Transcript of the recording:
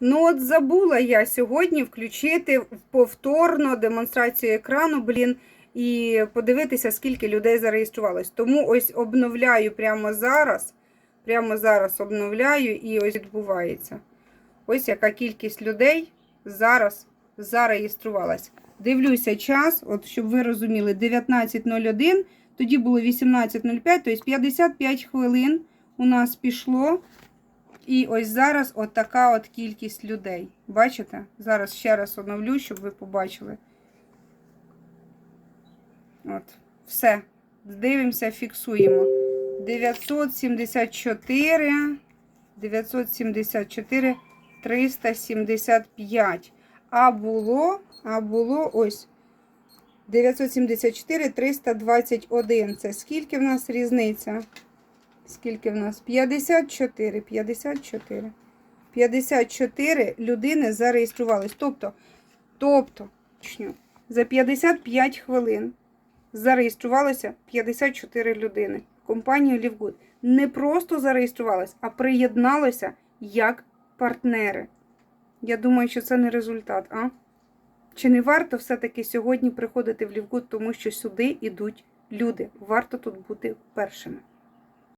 Ну, от забула я сьогодні включити повторно демонстрацію екрану, блін, і подивитися, скільки людей зареєструвалось. Тому ось обновляю прямо зараз. Прямо зараз обновляю і ось відбувається. Ось яка кількість людей зараз зареєструвалась. Дивлюся час, от щоб ви розуміли, 19.01, тоді було 18.05, тобто 55 хвилин у нас пішло. І ось зараз от така от кількість людей. Бачите? Зараз ще раз оновлю, щоб ви побачили. От, все. Дивимося, фіксуємо. 974, 974, 375. А було, а було ось 974, 321. Це скільки в нас різниця? Скільки в нас? 54, 54. 54 людини зареєструвались. Тобто, тобто, за 55 хвилин зареєструвалося 54 людини. Компанія Лівгуд не просто зареєструвалась, а приєдналося як партнери. Я думаю, що це не результат, а? Чи не варто все-таки сьогодні приходити в Лівгуд, тому що сюди йдуть люди? Варто тут бути першими.